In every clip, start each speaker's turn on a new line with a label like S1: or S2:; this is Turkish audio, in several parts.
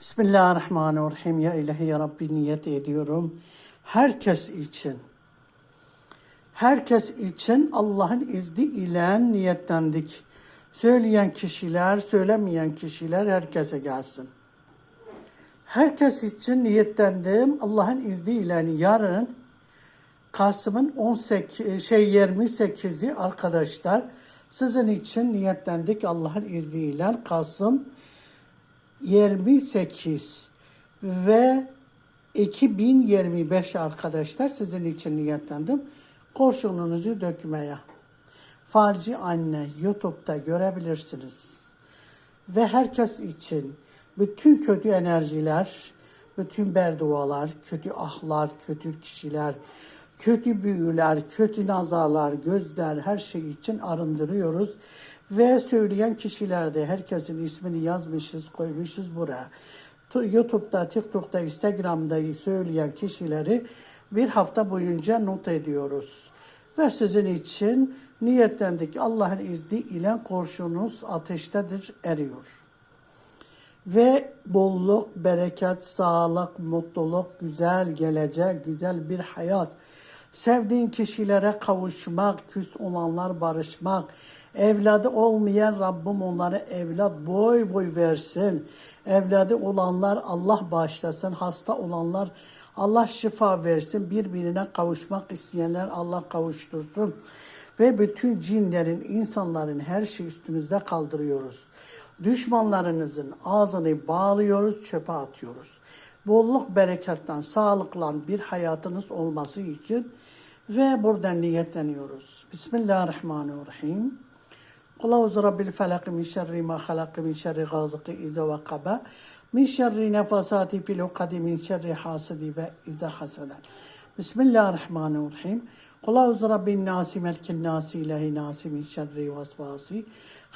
S1: Bismillahirrahmanirrahim. Ya ilahi ya Rabbi niyet ediyorum. Herkes için. Herkes için Allah'ın izni ile niyetlendik. Söyleyen kişiler, söylemeyen kişiler herkese gelsin. Herkes için niyetlendim. Allah'ın izniyle yarın Kasım'ın 18 şey 28'i arkadaşlar sizin için niyetlendik Allah'ın izniyle Kasım 28 ve 2025 arkadaşlar sizin için niyetlendim. Kurşununuzu dökmeye. Falci Anne YouTube'da görebilirsiniz. Ve herkes için bütün kötü enerjiler, bütün berdualar, kötü ahlar, kötü kişiler, kötü büyüler, kötü nazarlar, gözler her şey için arındırıyoruz. Ve söyleyen kişilerde herkesin ismini yazmışız, koymuşuz buraya. Tu- YouTube'da, TikTok'ta, Instagram'da söyleyen kişileri bir hafta boyunca not ediyoruz. Ve sizin için niyetlendik. Allah'ın izni ile kurşunuz ateştedir, eriyor. Ve bolluk, bereket, sağlık, mutluluk, güzel gelecek, güzel bir hayat. Sevdiğin kişilere kavuşmak, küs olanlar barışmak, evladı olmayan Rabbim onlara evlat boy boy versin. Evladı olanlar Allah bağışlasın, hasta olanlar Allah şifa versin. Birbirine kavuşmak isteyenler Allah kavuştursun. Ve bütün cinlerin, insanların her şey üstünüzde kaldırıyoruz. Düşmanlarınızın ağzını bağlıyoruz, çöpe atıyoruz. Bolluk bereketten, sağlıkla bir hayatınız olması için ve buradan niyetleniyoruz. Bismillahirrahmanirrahim. قل أعوذ برب الفلق من شر ما خلق من شر غاسق إذا وقب من شر نفاسات في العقد من شر حاسد إذا حسد. بسم الله الرحمن الرحيم. قل أعوذ برب الناس ملك الناس إله الناس من شر وسواسي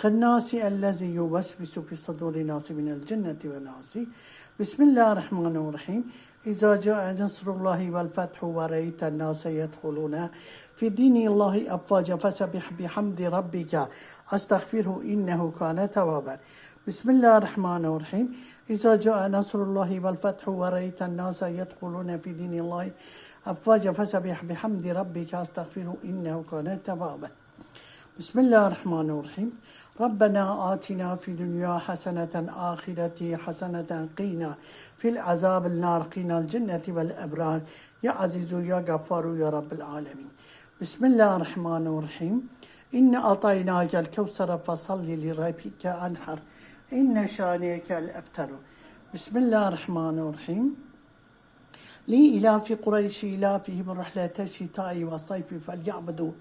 S1: خناس الذي يوسوس في صدور الناس من الجنة والناس. بسم الله الرحمن الرحيم. إذا جاء نصر الله والفتح ورأيت الناس يدخلون في دين الله أفواجا فسبح بحمد ربك. أستغفره إنه كان توابا. بسم الله الرحمن الرحيم. İza ca'a nasrullahi vel fethu ve reyten nase yedhuluna fi dinillahi afvaca fesebih bihamdi rabbike estağfirhu innehu kâne tevâben. بسم الله الرحمن الرحيم. ربنا آتنا في الدنيا حسنة آخرة حسنة قينا في العذاب النار قينا الجنة والأبرار. يا عزيز يا غفار يا رب العالمين. بسم الله الرحمن الرحيم. إن أعطيناك الكوثر فصل لربك أنحر. İnne şaniyekel ebteru. Bismillahirrahmanirrahim. Li ilafi Kureyş ilafihim rihlete şitai ve sayfi fel ya'budu.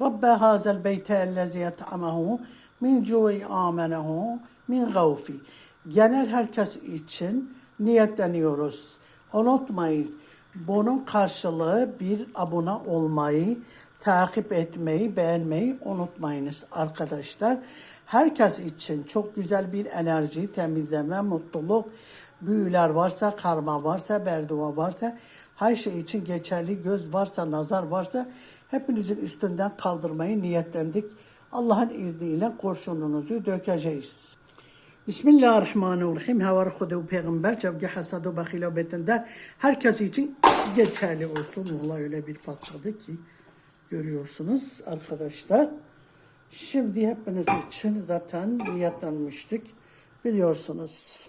S1: Rabbe hazel beyte ellezi yet'amehu min cu'i amenehu min gavfi. Genel herkes için niyetleniyoruz. Unutmayız. Bunun karşılığı bir abone olmayı, takip etmeyi, beğenmeyi unutmayınız arkadaşlar. Herkes için çok güzel bir enerji, temizleme, mutluluk, büyüler varsa, karma varsa, berdua varsa, her şey için geçerli göz varsa, nazar varsa hepinizin üstünden kaldırmayı niyetlendik. Allah'ın izniyle kurşununuzu dökeceğiz. Bismillahirrahmanirrahim. Havar Hudu Peygamber Çevgi Hasadu Bakhila Betinde herkes için geçerli olsun. Vallahi öyle bir patladı ki görüyorsunuz arkadaşlar. Şimdi hepiniz için zaten niyetlenmiştik. Biliyorsunuz.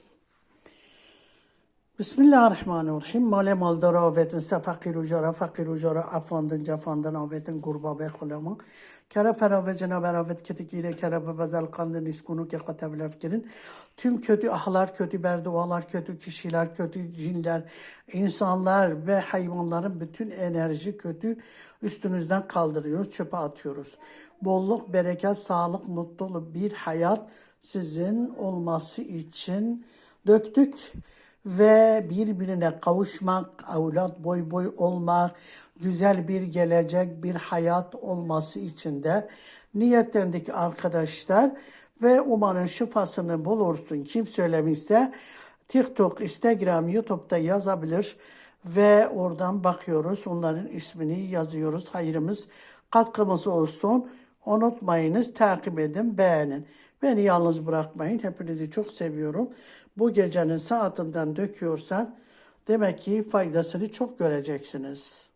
S1: Bismillahirrahmanirrahim. Male maldara avetin se fakir ucara fakir ucara afandın cafandın avetin kurba be kulama. Kere ferave cenab-ı avet ketikire kere be bezel kandın iskunu ke katevler fikrin. Tüm kötü ahlar, kötü berdualar, kötü kişiler, kötü cinler, insanlar ve hayvanların bütün enerji kötü üstünüzden kaldırıyoruz, çöpe atıyoruz. Bolluk, bereket, sağlık, mutluluk bir hayat sizin olması için döktük ve birbirine kavuşmak, evlat boy boy olmak, güzel bir gelecek, bir hayat olması için de niyetlendik arkadaşlar. Ve umarım şifasını bulursun. Kim söylemişse TikTok, Instagram, YouTube'da yazabilir ve oradan bakıyoruz. Onların ismini yazıyoruz. Hayrımız, katkımız olsun. Unutmayınız, takip edin, beğenin. Beni yalnız bırakmayın. Hepinizi çok seviyorum. Bu gecenin saatinden döküyorsan demek ki faydasını çok göreceksiniz.